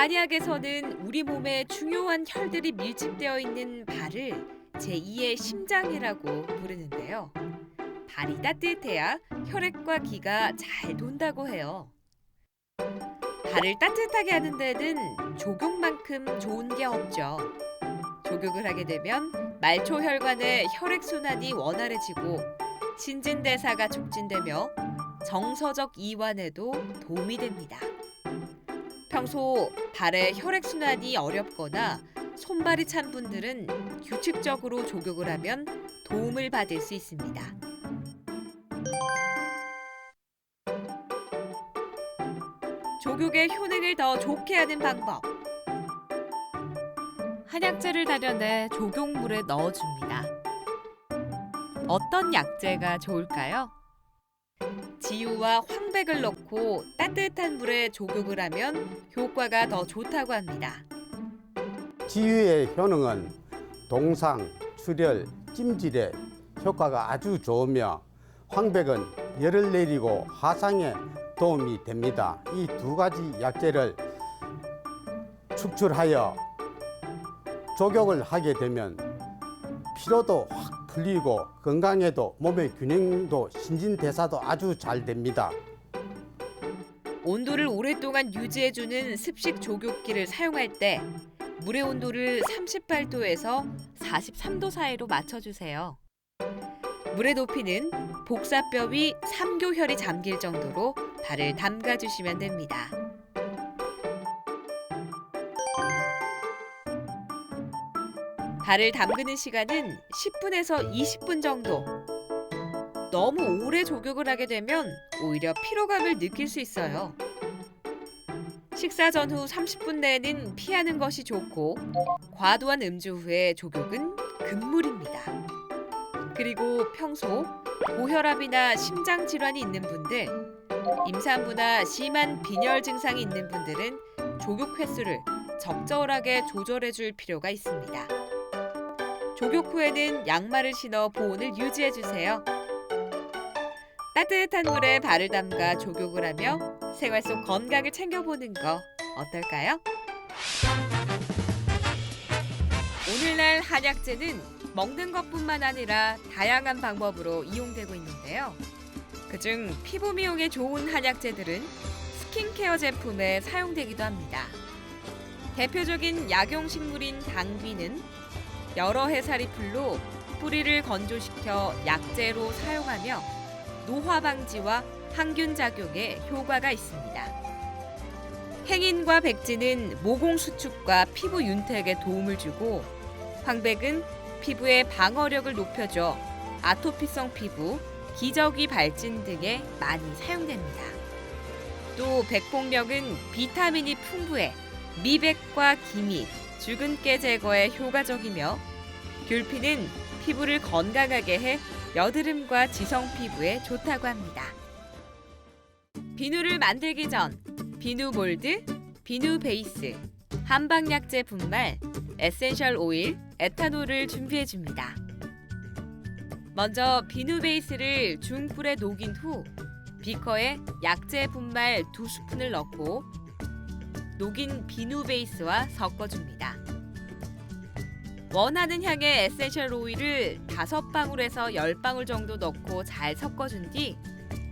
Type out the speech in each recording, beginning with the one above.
한의학에서는 우리 몸에 중요한 혈들이 밀집되어 있는 발을 제2의 심장이라고 부르는데요. 발이 따뜻해야 혈액과 기가 잘 돈다고 해요. 발을 따뜻하게 하는 데는 족욕만큼 좋은 게 없죠. 족욕을 하게 되면 말초 혈관의 혈액 순환이 원활해지고 신진대사가 촉진되며 정서적 이완에도 도움이 됩니다. 평소 발의 혈액 순환이 어렵거나 손발이 찬 분들은 규칙적으로 족욕을 하면 도움을 받을 수 있습니다. 족욕의 효능을 더 좋게 하는 방법. 한약재를 다려내 족욕물에 넣어줍니다. 어떤 약재가 좋을까요? 지유와 황백을 넣고 따뜻한 물에 족욕을 하면 효과가 더 좋다고 합니다. 지유의 효능은 동상, 출혈, 찜질에 효과가 아주 좋으며 황백은 열을 내리고 화상에 도움이 됩니다. 이 두 가지 약재를 축출하여 족욕을 하게 되면 피로도 확 풀리고 건강에도 몸의 균형도 신진대사도 아주 잘 됩니다. 온도를 오랫동안 유지해주는 습식 족욕기를 사용할 때 물의 온도를 38도에서 43도 사이로 맞춰주세요. 물의 높이는 복사뼈 위 3교혈이 잠길 정도로 발을 담가주시면 됩니다. 발을 담그는 시간은 10분에서 20분 정도. 너무 오래 족욕을 하게 되면 오히려 피로감을 느낄 수 있어요. 식사 전후 30분 내에는 피하는 것이 좋고 과도한 음주 후에 족욕은 금물입니다. 그리고 평소 고혈압이나 심장 질환이 있는 분들, 임산부나 심한 빈혈 증상이 있는 분들은 족욕 횟수를 적절하게 조절해 줄 필요가 있습니다. 족욕 후에는 양말을 신어 보온을 유지해 주세요. 따뜻한 물에 발을 담가 족욕을 하며 생활 속 건강을 챙겨보는 거 어떨까요? 오늘날 한약재는 먹는 것뿐만 아니라 다양한 방법으로 이용되고 있는데요. 그중 피부 미용에 좋은 한약재들은 스킨케어 제품에 사용되기도 합니다. 대표적인 약용식물인 당귀는 여러 해살이 풀로 뿌리를 건조시켜 약재로 사용하며 노화 방지와 항균 작용에 효과가 있습니다. 행인과 백지는 모공 수축과 피부 윤택에 도움을 주고 황백은 피부의 방어력을 높여줘 아토피성 피부, 기저귀 발진 등에 많이 사용됩니다. 또 백봉력은 비타민이 풍부해 미백과 기미, 주근깨 제거에 효과적이며 귤피는 피부를 건강하게 해 여드름과 지성 피부에 좋다고 합니다. 비누를 만들기 전 비누 몰드, 비누 베이스, 한방약재 분말, 에센셜 오일, 에탄올을 준비해 줍니다. 먼저 비누 베이스를 중불에 녹인 후 비커에 약재 분말 두 스푼을 넣고 녹인 비누 베이스와 섞어줍니다. 원하는 향의 에센셜 오일을 5방울에서 10방울 정도 넣고 잘 섞어준 뒤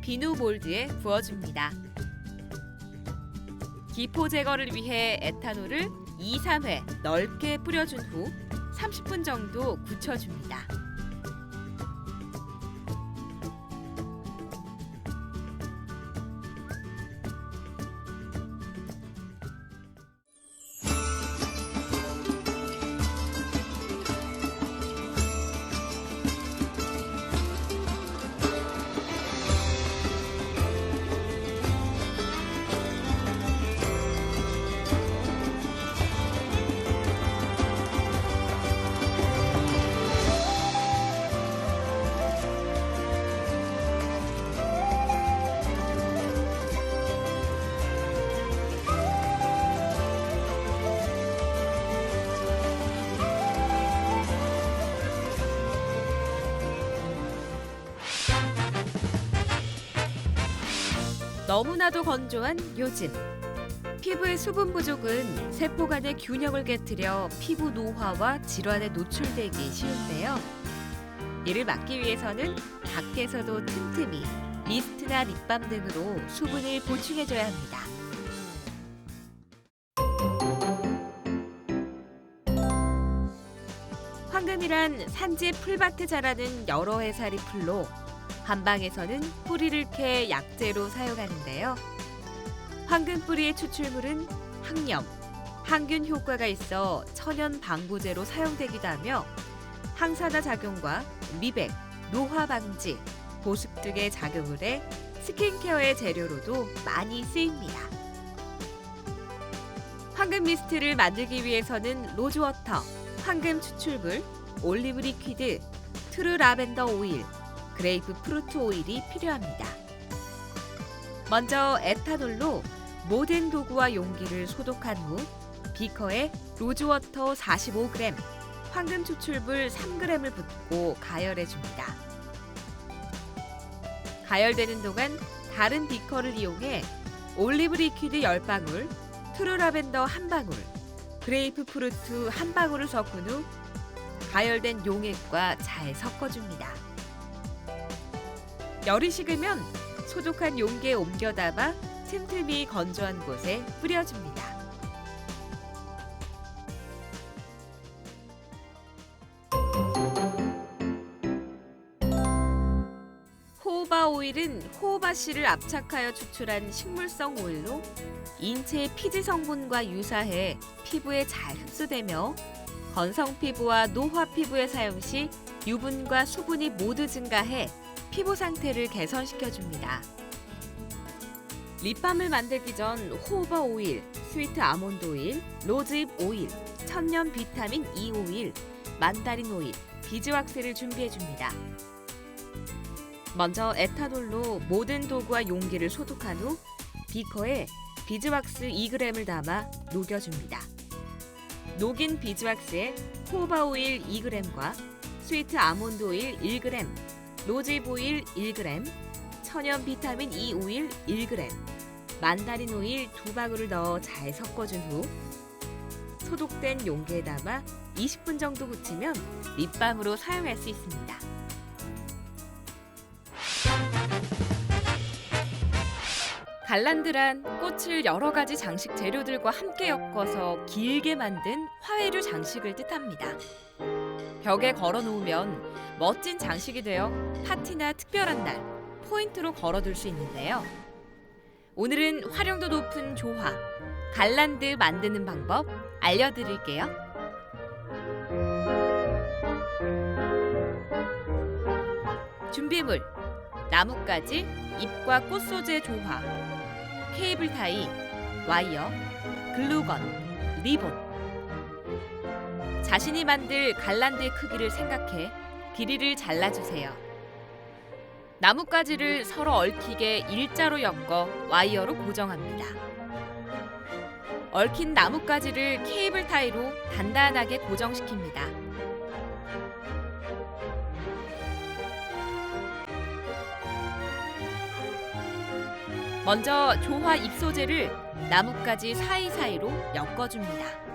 비누 몰드에 부어줍니다. 기포 제거를 위해 에탄올을 2, 3회 넓게 뿌려준 후 30분 정도 굳혀줍니다. 너무나도 건조한 요즘 피부의 수분 부족은 세포 간의 균형을 깨뜨려 피부 노화와 질환에 노출되기 쉬운데요. 이를 막기 위해서는 밖에서도 틈틈이 미스트나 립밤 등으로 수분을 보충해줘야 합니다. 황금이란 산지 풀밭에 자라는 여러 해살이 풀로 한방에서는 뿌리를 캐 약재로 사용하는데요. 황금 뿌리의 추출물은 항염, 항균 효과가 있어 천연 방부제로 사용되기도 하며 항산화 작용과 미백, 노화 방지, 보습 등의 작용을 해 스킨케어의 재료로도 많이 쓰입니다. 황금 미스트를 만들기 위해서는 로즈워터, 황금 추출물, 올리브 리퀴드, 트루 라벤더 오일, 그레이프 프루트 오일이 필요합니다. 먼저 에탄올로 모든 도구와 용기를 소독한 후 비커에 로즈워터 45g, 황금 추출물 3g을 붓고 가열해 줍니다. 가열되는 동안 다른 비커를 이용해 올리브 리퀴드 10방울, 트루 라벤더 1방울, 그레이프 프루트 1방울을 섞은 후 가열된 용액과 잘 섞어줍니다. 열이 식으면 소독한 용기에 옮겨 담아 틈틈이 건조한 곳에 뿌려줍니다. 호호바 오일은 호호바 씨를 압착하여 추출한 식물성 오일로 인체의 피지 성분과 유사해 피부에 잘 흡수되며 건성 피부와 노화 피부에 사용 시 유분과 수분이 모두 증가해 피부 상태를 개선시켜 줍니다. 립밤을 만들기 전 호호바 오일, 스위트 아몬드 오일, 로즈잎 오일, 천년 비타민 E 오일, 만다린 오일, 비즈 왁스를 준비해 줍니다. 먼저 에탄올로 모든 도구와 용기를 소독한 후 비커에 비즈왁스 2g을 담아 녹여줍니다. 녹인 비즈왁스에 호바 오일 2g과 스위트 아몬드 오일 1g, 로즈잎 오일 1g, 천연 비타민 E 오일 1g, 만다린 오일 2방울을 넣어 잘 섞어준 후 소독된 용기에 담아 20분 정도 굳히면 립밤으로 사용할 수 있습니다. 갈란드란 꽃을 여러 가지 장식 재료들과 함께 엮어서 길게 만든 화훼류 장식을 뜻합니다. 벽에 걸어 놓으면 멋진 장식이 되어 파티나 특별한 날 포인트로 걸어둘 수 있는데요. 오늘은 활용도 높은 조화, 갈란드 만드는 방법 알려드릴게요. 준비물 나뭇가지, 잎과 꽃 소재 조화, 케이블 타이, 와이어, 글루건, 리본. 자신이 만들 갈란드의 크기를 생각해 길이를 잘라주세요. 나뭇가지를 서로 얽히게 일자로 엮어 와이어로 고정합니다. 얽힌 나뭇가지를 케이블 타이로 단단하게 고정시킵니다. 먼저 조화 잎 소재를 나뭇가지 사이사이로 엮어줍니다.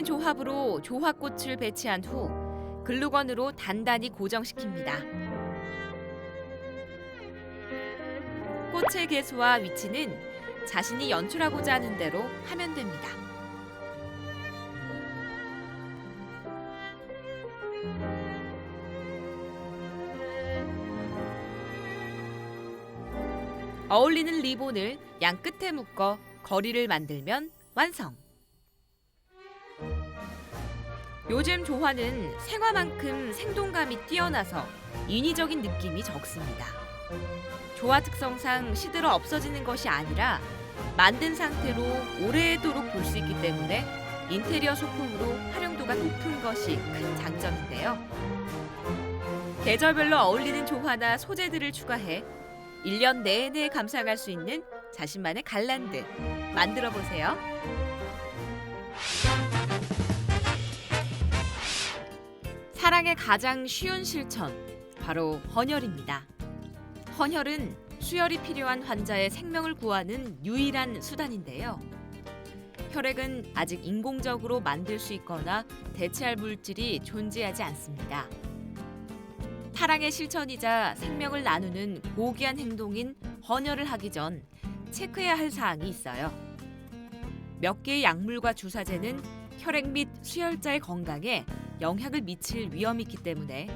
어울리는 조합으로 조화꽃을 배치한 후 글루건으로 단단히 고정시킵니다. 꽃의 개수와 위치는 자신이 연출하고자 하는 대로 하면 됩니다. 어울리는 리본을 양 끝에 묶어 거리를 만들면 완성. 요즘 조화는 생화만큼 생동감이 뛰어나서 인위적인 느낌이 적습니다. 조화 특성상 시들어 없어지는 것이 아니라 만든 상태로 오래도록 볼 수 있기 때문에 인테리어 소품으로 활용도가 높은 것이 큰 장점인데요. 계절별로 어울리는 조화나 소재들을 추가해 1년 내내 감상할 수 있는 자신만의 갈란드 만들어 보세요. 타랑의 가장 쉬운 실천 바로 헌혈입니다. 헌혈은 수혈이 필요한 환자의 생명을 구하는 유일한 수단인데요. 혈액은 아직 인공적으로 만들 수 있거나 대체할 물질이 존재하지 않습니다. 타랑의 실천이자 생명을 나누는 고귀한 행동인 헌혈을 하기 전 체크해야 할 사항이 있어요. 몇 개의 약물과 주사제는 혈액 및 수혈자의 건강에 영향을 미칠 위험이 있기 때문에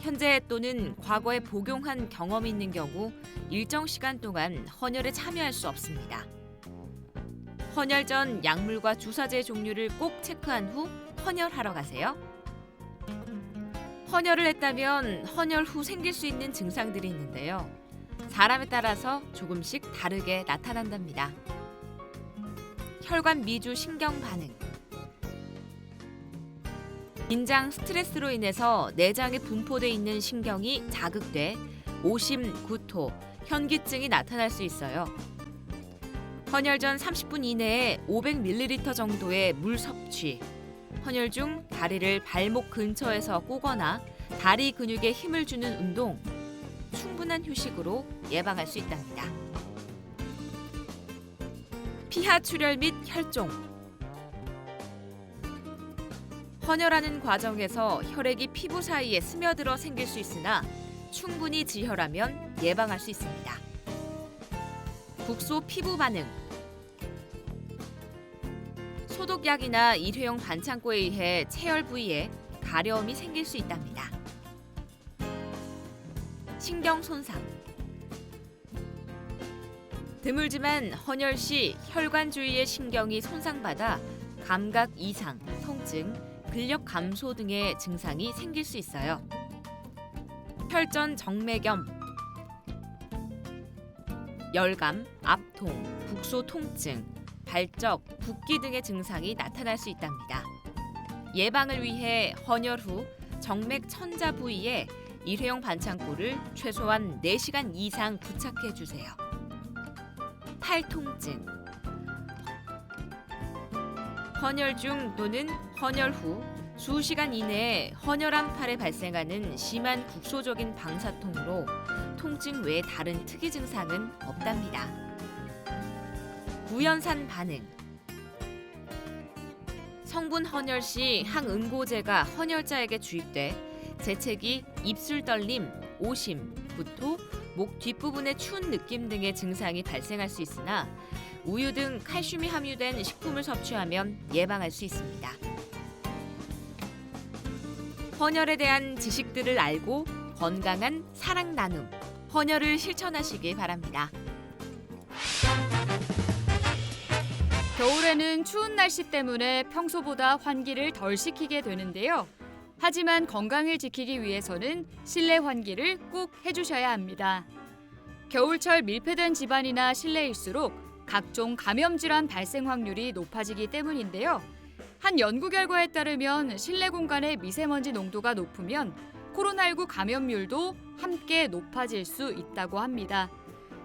현재 또는 과거에 복용한 경험이 있는 경우 일정 시간 동안 헌혈에 참여할 수 없습니다. 헌혈 전 약물과 주사제 종류를 꼭 체크한 후 헌혈하러 가세요. 헌혈을 했다면 헌혈 후 생길 수 있는 증상들이 있는데요. 사람에 따라서 조금씩 다르게 나타난답니다. 혈관 미주 신경 반응. 긴장 스트레스로 인해서 내장에 분포돼 있는 신경이 자극돼 오심, 구토, 현기증이 나타날 수 있어요. 헌혈 전 30분 이내에 500ml 정도의 물 섭취. 헌혈 중 다리를 발목 근처에서 꼬거나 다리 근육에 힘을 주는 운동, 충분한 휴식으로 예방할 수 있답니다. 피하 출혈 및 혈종. 헌혈하는 과정에서 혈액이 피부 사이에 스며들어 생길 수 있으나 충분히 지혈하면 예방할 수 있습니다. 국소 피부 반응. 소독약이나 일회용 반창고에 의해 체열 부위에 가려움이 생길 수 있답니다. 신경 손상. 드물지만 헌혈 시 혈관 주위의 신경이 손상받아 감각 이상, 통증, 근력 감소 등의 증상이 생길 수 있어요. 혈전 정맥염, 열감, 압통, 국소 통증, 발적, 붓기 등의 증상이 나타날 수 있답니다. 예방을 위해 헌혈 후 정맥 천자 부위에 일회용 반창고를 최소한 4시간 이상 부착해 주세요. 팔 통증. 헌혈 중 또는 헌혈 후 수시간 이내에 헌혈한 팔에 발생하는 심한 국소적인 방사통으로 통증 외에 다른 특이 증상은 없답니다. 구연산 반응. 성분 헌혈 시 항응고제가 헌혈자에게 주입돼 재채기, 입술 떨림, 오심, 구토, 목 뒷부분의 추운 느낌 등의 증상이 발생할 수 있으나 우유 등 칼슘이 함유된 식품을 섭취하면 예방할 수 있습니다. 헌혈에 대한 지식들을 알고 건강한 사랑 나눔, 헌혈을 실천하시길 바랍니다. 겨울에는 추운 날씨 때문에 평소보다 환기를 덜 시키게 되는데요. 하지만 건강을 지키기 위해서는 실내 환기를 꼭 해주셔야 합니다. 겨울철 밀폐된 집안이나 실내일수록 각종 감염 질환 발생 확률이 높아지기 때문인데요. 한 연구 결과에 따르면 실내 공간의 미세먼지 농도가 높으면 코로나19 감염률도 함께 높아질 수 있다고 합니다.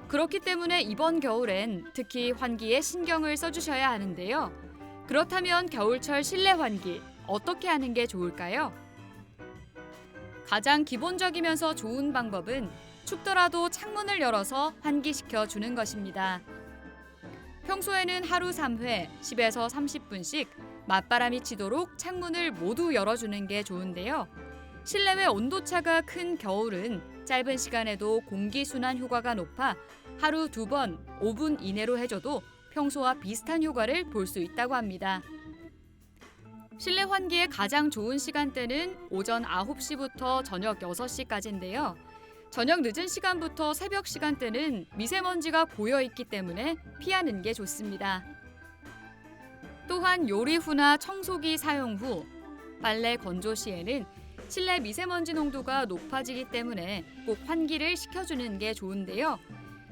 그렇기 때문에 이번 겨울엔 특히 환기에 신경을 써주셔야 하는데요. 그렇다면 겨울철 실내 환기 어떻게 하는 게 좋을까요? 가장 기본적이면서 좋은 방법은 춥더라도 창문을 열어서 환기시켜 주는 것입니다. 평소에는 하루 3회 10에서 30분씩 맞바람이 치도록 창문을 모두 열어주는 게 좋은데요. 실내외 온도차가 큰 겨울은 짧은 시간에도 공기순환 효과가 높아 하루 두 번 5분 이내로 해줘도 평소와 비슷한 효과를 볼 수 있다고 합니다. 실내 환기의 가장 좋은 시간대는 오전 9시부터 저녁 6시까지인데요. 저녁 늦은 시간부터 새벽 시간대는 미세먼지가 고여 있기 때문에 피하는 게 좋습니다. 또한 요리 후나 청소기 사용 후 빨래 건조 시에는 실내 미세먼지 농도가 높아지기 때문에 꼭 환기를 시켜주는 게 좋은데요.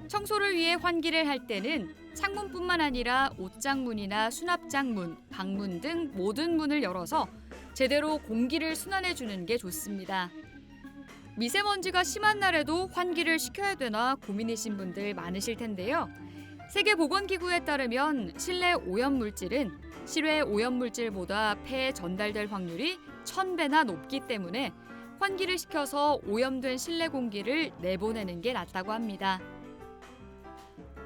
청소를 위해 환기를 할 때는 창문뿐만 아니라 옷장문이나 수납장문, 방문 등 모든 문을 열어서 제대로 공기를 순환해 주는 게 좋습니다. 미세먼지가 심한 날에도 환기를 시켜야 되나 고민이신 분들 많으실 텐데요. 세계보건기구에 따르면 실내 오염 물질은 실외 오염 물질보다 폐에 전달될 확률이 1000배나 높기 때문에 환기를 시켜서 오염된 실내 공기를 내보내는 게 낫다고 합니다.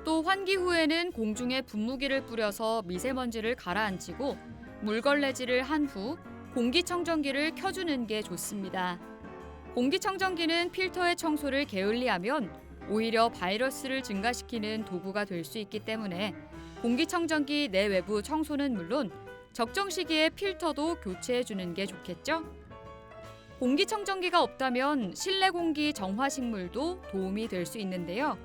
또 환기 후에는 공중에 분무기를 뿌려서 미세먼지를 가라앉히고 물걸레질을 한 후 공기청정기를 켜주는 게 좋습니다. 공기청정기는 필터의 청소를 게을리하면 오히려 바이러스를 증가시키는 도구가 될 수 있기 때문에 공기청정기 내외부 청소는 물론 적정 시기에 필터도 교체해 주는 게 좋겠죠? 공기청정기가 없다면 실내 공기 정화 식물도 도움이 될 수 있는데요.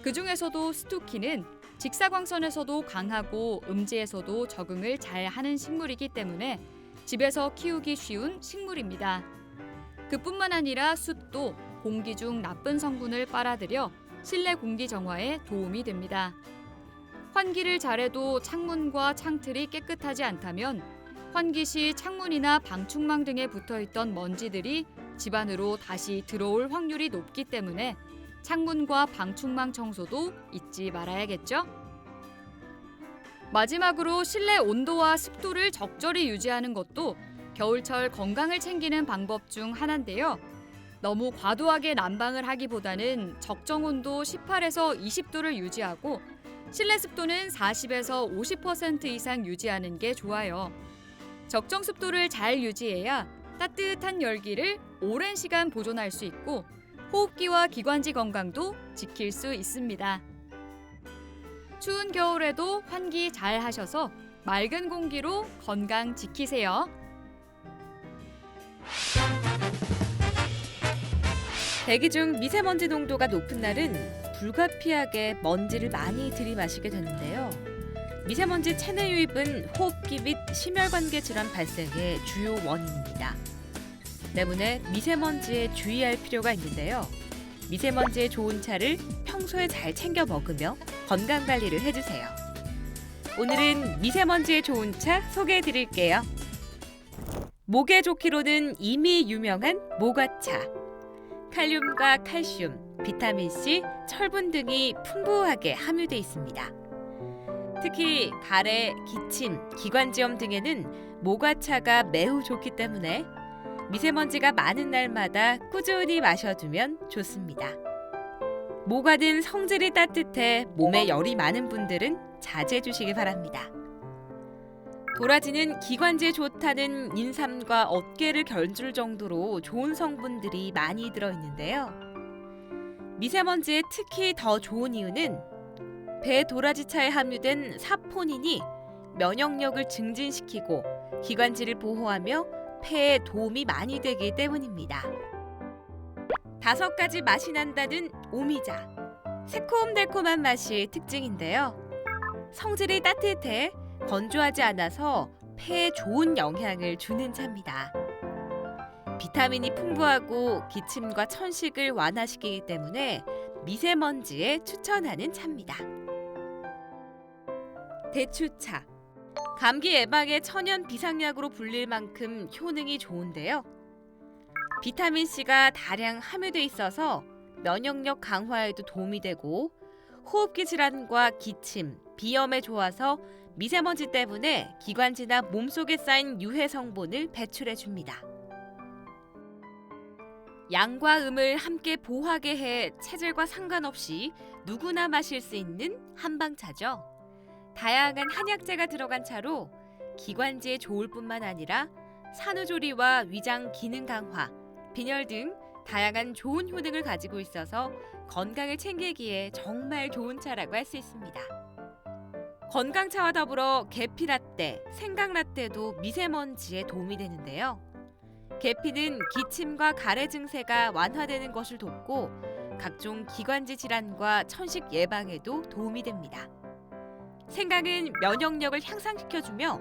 그 중에서도 스투키는 직사광선에서도 강하고 음지에서도 적응을 잘 하는 식물이기 때문에 집에서 키우기 쉬운 식물입니다. 그뿐만 아니라 숯도 공기 중 나쁜 성분을 빨아들여 실내 공기 정화에 도움이 됩니다. 환기를 잘해도 창문과 창틀이 깨끗하지 않다면 환기 시 창문이나 방충망 등에 붙어 있던 먼지들이 집 안으로 다시 들어올 확률이 높기 때문에 창문과 방충망 청소도 잊지 말아야겠죠? 마지막으로 실내 온도와 습도를 적절히 유지하는 것도 겨울철 건강을 챙기는 방법 중 하나인데요. 너무 과도하게 난방을 하기보다는 적정 온도 18에서 20도를 유지하고 실내 습도는 40에서 50% 이상 유지하는 게 좋아요. 적정 습도를 잘 유지해야 따뜻한 열기를 오랜 시간 보존할 수 있고 호흡기와 기관지 건강도 지킬 수 있습니다. 추운 겨울에도 환기 잘 하셔서 맑은 공기로 건강 지키세요. 대기 중 미세먼지 농도가 높은 날은 불가피하게 먼지를 많이 들이마시게 되는데요. 미세먼지 체내 유입은 호흡기 및 심혈관계 질환 발생의 주요 원인입니다. 때문에 미세먼지에 주의할 필요가 있는데요. 미세먼지에 좋은 차를 평소에 잘 챙겨 먹으며 건강 관리를 해주세요. 오늘은 미세먼지에 좋은 차 소개해 드릴게요. 목에 좋기로는 이미 유명한 모과차. 칼륨과 칼슘, 비타민 C, 철분 등이 풍부하게 함유돼 있습니다. 특히 가래, 기침, 기관지염 등에는 모과차가 매우 좋기 때문에 미세먼지가 많은 날마다 꾸준히 마셔두면 좋습니다. 모과는 성질이 따뜻해 몸에 열이 많은 분들은 자제해 주시기 바랍니다. 도라지는 기관지에 좋다는 인삼과 어깨를 견줄 정도로 좋은 성분들이 많이 들어있는데요. 미세먼지에 특히 더 좋은 이유는 배 도라지차에 함유된 사포닌이 면역력을 증진시키고 기관지를 보호하며 폐에 도움이 많이 되기 때문입니다. 다섯 가지 맛이 난다는 오미자. 새콤달콤한 맛이 특징인데요. 성질이 따뜻해 건조하지 않아서 폐에 좋은 영향을 주는 차입니다. 비타민이 풍부하고 기침과 천식을 완화시키기 때문에 미세먼지에 추천하는 차입니다. 대추차. 감기 예방의 천연 비상약으로 불릴 만큼 효능이 좋은데요. 비타민 C가 다량 함유돼 있어서 면역력 강화에도 도움이 되고 호흡기 질환과 기침, 비염에 좋아서 미세먼지 때문에 기관지나 몸속에 쌓인 유해 성분을 배출해 줍니다. 양과 음을 함께 보하게 해 체질과 상관없이 누구나 마실 수 있는 한방차죠. 다양한 한약재가 들어간 차로 기관지에 좋을 뿐만 아니라 산후조리와 위장 기능 강화, 빈혈 등 다양한 좋은 효능을 가지고 있어서 건강을 챙기기에 정말 좋은 차라고 할 수 있습니다. 건강차와 더불어 계피라떼, 생강라떼도 미세먼지에 도움이 되는데요. 계피는 기침과 가래 증세가 완화되는 것을 돕고 각종 기관지 질환과 천식 예방에도 도움이 됩니다. 생강은 면역력을 향상시켜주며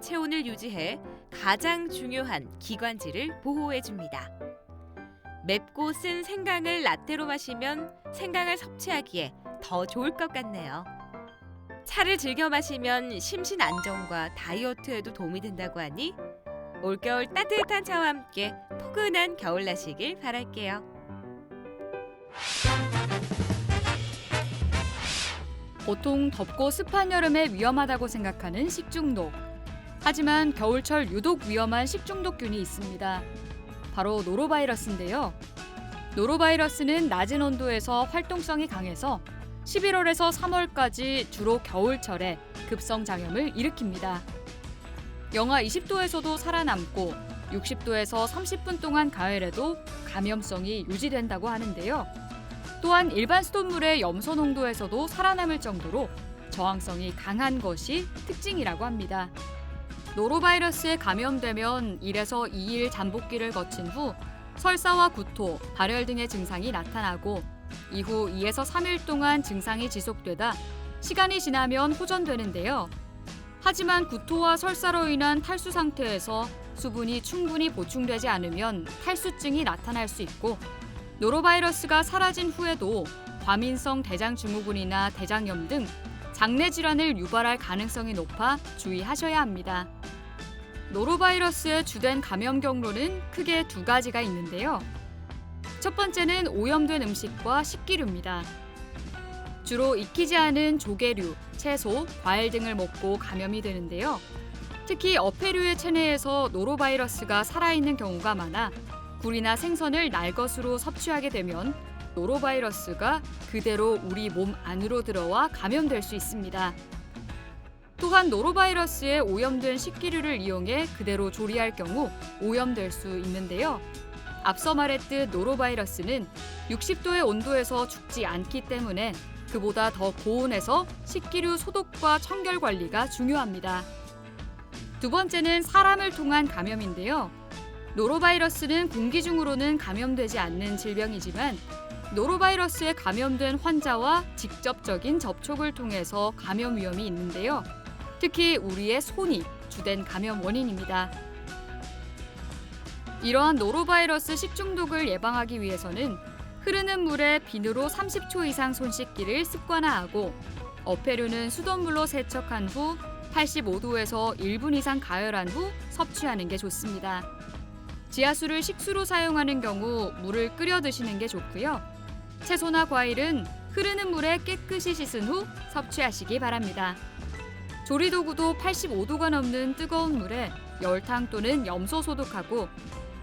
체온을 유지해 가장 중요한 기관지를 보호해줍니다. 맵고 쓴 생강을 라떼로 마시면 생강을 섭취하기에 더 좋을 것 같네요. 차를 즐겨 마시면 심신 안정과 다이어트에도 도움이 된다고 하니 올겨울 따뜻한 차와 함께 포근한 겨울 나시길 바랄게요. 보통 덥고 습한 여름에 위험하다고 생각하는 식중독. 하지만 겨울철 유독 위험한 식중독균이 있습니다. 바로 노로바이러스인데요. 노로바이러스는 낮은 온도에서 활동성이 강해서 11월에서 3월까지 주로 겨울철에 급성 장염을 일으킵니다. 영하 20도에서도 살아남고 60도에서 30분 동안 가열해도 감염성이 유지된다고 하는데요. 또한 일반 수돗물의 염소 농도에서도 살아남을 정도로 저항성이 강한 것이 특징이라고 합니다. 노로바이러스에 감염되면 1에서 2일 잠복기를 거친 후 설사와 구토, 발열 등의 증상이 나타나고 이후 2에서 3일 동안 증상이 지속되다 시간이 지나면 호전되는데요. 하지만 구토와 설사로 인한 탈수 상태에서 수분이 충분히 보충되지 않으면 탈수증이 나타날 수 있고 노로바이러스가 사라진 후에도 과민성 대장증후군이나 대장염 등 장내 질환을 유발할 가능성이 높아 주의하셔야 합니다. 노로바이러스의 주된 감염 경로는 크게 두 가지가 있는데요. 첫 번째는 오염된 음식과 식기류입니다. 주로 익히지 않은 조개류, 채소, 과일 등을 먹고 감염이 되는데요. 특히 어패류의 체내에서 노로바이러스가 살아있는 경우가 많아 굴이나 생선을 날 것으로 섭취하게 되면 노로바이러스가 그대로 우리 몸 안으로 들어와 감염될 수 있습니다. 또한 노로바이러스에 오염된 식기류를 이용해 그대로 조리할 경우 오염될 수 있는데요. 앞서 말했듯 노로바이러스는 60도의 온도에서 죽지 않기 때문에 그보다 더 고온에서 식기류 소독과 청결 관리가 중요합니다. 두 번째는 사람을 통한 감염인데요. 노로바이러스는 공기 중으로는 감염되지 않는 질병이지만 노로바이러스에 감염된 환자와 직접적인 접촉을 통해서 감염 위험이 있는데요. 특히 우리의 손이 주된 감염 원인입니다. 이러한 노로바이러스 식중독을 예방하기 위해서는 흐르는 물에 비누로 30초 이상 손 씻기를 습관화하고 어패류는 수돗물로 세척한 후 85도에서 1분 이상 가열한 후 섭취하는 게 좋습니다. 지하수를 식수로 사용하는 경우 물을 끓여 드시는 게 좋고요. 채소나 과일은 흐르는 물에 깨끗이 씻은 후 섭취하시기 바랍니다. 조리 도구도 85도가 넘는 뜨거운 물에 열탕 또는 염소 소독하고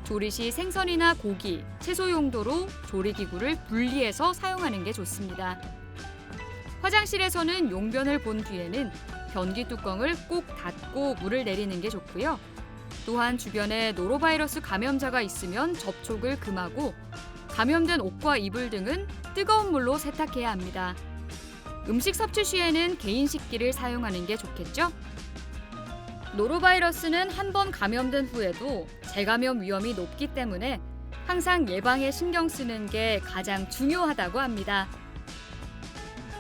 조리 시 생선이나 고기, 채소 용도로 조리기구를 분리해서 사용하는 게 좋습니다. 화장실에서는 용변을 본 뒤에는 변기 뚜껑을 꼭 닫고 물을 내리는 게 좋고요. 또한 주변에 노로바이러스 감염자가 있으면 접촉을 금하고 감염된 옷과 이불 등은 뜨거운 물로 세탁해야 합니다. 음식 섭취 시에는 개인 식기를 사용하는 게 좋겠죠? 노로바이러스는 한 번 감염된 후에도 재감염 위험이 높기 때문에 항상 예방에 신경 쓰는 게 가장 중요하다고 합니다.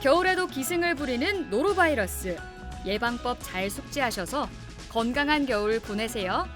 겨울에도 기승을 부리는 노로바이러스 예방법 잘 숙지하셔서 건강한 겨울 보내세요.